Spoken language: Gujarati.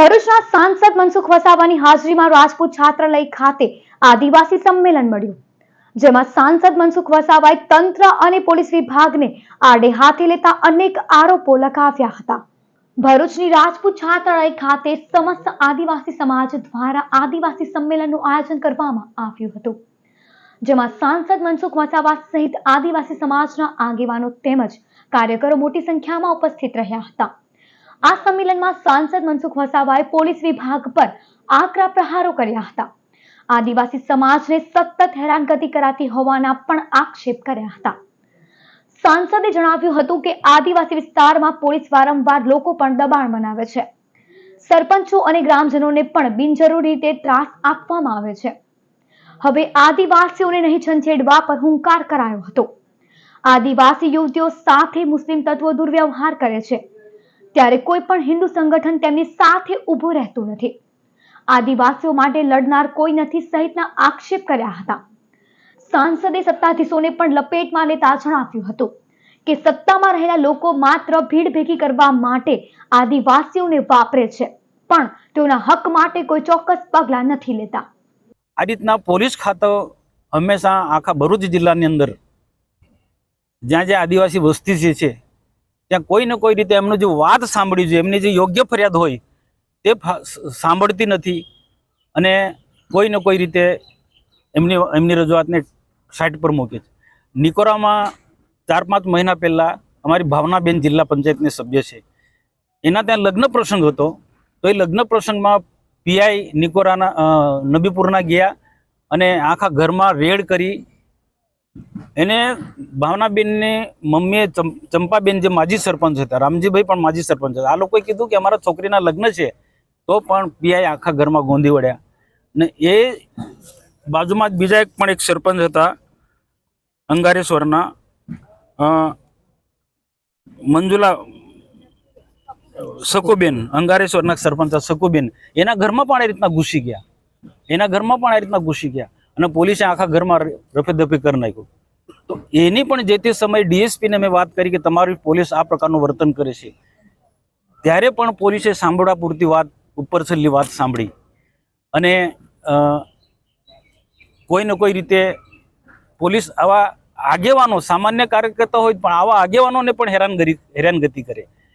ભરૂચના સાંસદ મનસુખ વસાવાની હાજરીમાં રાજપૂત છાત્રાલય ખાતે આદિવાસી સંમેલન મળ્યું. જેમાં સાંસદ મનસુખ વસાવાએ તંત્ર અને પોલીસ વિભાગને આડે હાથે લેતા અનેક આરોપો લગાવ્યા હતા. ભરૂચની રાજપૂત છાત્રાલય ખાતે સમસ્ત આદિવાસી સમાજ દ્વારા આદિવાસી સંમેલનનું આયોજન કરવામાં આવ્યું હતું. જેમાં સાંસદ મનસુખ વસાવા સહિત આદિવાસી સમાજના આગેવાનો તેમજ કાર્યકરો મોટી સંખ્યામાં ઉપસ્થિત રહ્યા હતા. આ સંમેલનમાં સાંસદ મનસુખ વસાવાએ પોલીસ વિભાગ પર આકરા પ્રહારો કર્યા હતા. આદિવાસી સમાજને સતત હેરાનગતિ કરાતી હોવાના પણ આક્ષેપ કર્યા હતા. સાંસદે જણાવ્યું હતું કે આદિવાસી વિસ્તારમાં પોલીસ વારંવાર લોકો પણ દબાણ બનાવે છે. સરપંચો અને ગ્રામજનોને પણ બિનજરૂરી રીતે ત્રાસ આપવામાં આવે છે. હવે આદિવાસીઓને નહીં છંછેડવા પર હુંકાર કરાયો હતો. આદિવાસી યુવતીઓ સાથે મુસ્લિમ તત્વો દુર્વ્યવહાર કરે છે. ત્યારે કોઈ પણ હિન્દુ સંગઠન તેમની સાથે ઊભું રહેતું નથી. આદિવાસીઓ માટે લડનાર કોઈ નથી સહિતના આક્ષેપ કર્યા હતા. સાંસદે સત્તાધીશોને પણ લપેટમાં લેતા જણાવ્યું હતું કે સત્તામાં રહેલા લોકો માત્ર ભીડ ભેગી કરવા માટે આદિવાસીઓને વાપરે છે, પણ તેઓના હક માટે કોઈ ચોક્કસ પગલાં નથી લેતા. આ રીતના પોલીસ ખાતો હંમેશા આખા ભરૂચ જિલ્લાની અંદર જ્યાં જ્યાં આદિવાસી વસ્તી જે છે ત્યાં કોઈ ને કોઈ રીતે એમનો જે વાત સાંભળી છે એમની જે યોગ્ય ફરિયાદ હોય, તે સાંભળતી નથી. અને કોઈ ને કોઈ રીતે એમની એમની રજૂઆતને સાઈડ પર મૂકે છે. નિકોરામાં ચાર, પાંચ મહિના પહેલાં અમારી ભાવનાબેન જિલ્લા પંચાયતની સભ્ય છે. એના ત્યાં લગ્ન પ્રસંગ હતો. તો એ લગ્ન પ્રસંગમાં પીઆઈ નિકોરાના નબીપુરના ગયા અને આખા ઘરમાં રેડ કરી એને ભાવનાબેનની મમ્મીએ ચંપાબેન જે માજી સરપંચ હતા, રામજીભાઈ પણ માજી સરપંચ હતા. આ લોકોએ કીધું કે અમારા છોકરીના લગ્ન છે, તો પણ પીઆઈ આખા ઘરમાં ગોંધી વળ્યા. ને એ બાજુમાં બીજા એક પણ એક સરપંચ હતા, અંગારેશ્વરના મંજુલા, સકુબેન, અંગારેશ્વરના સરપંચ સકુબેન. એના ઘરમાં પણ આ રીતના ઘૂસી ગયા. એના ઘરમાં પણ આ રીતના ઘૂસી ગયા. અને પોલીસે આખા ઘરમાં રફેદફી કરી નાખ્યું. તો એની પણ જે તે સમયે ડીએસપીને મેં વાત કરી કે તમારી પોલીસ આ પ્રકારનું વર્તન કરે છે. ત્યારે પણ પોલીસે સાંભળવા પૂરતી વાત ઉપર છેલ્લી વાત સાંભળી. અને અ, કોઈ રીતે પોલીસ આવા આગેવાનો સામાન્ય કાર્યકર્તા હોય પણ આવા આગેવાનોને પણ હેરાનગતિ હેરાનગતિ કરે.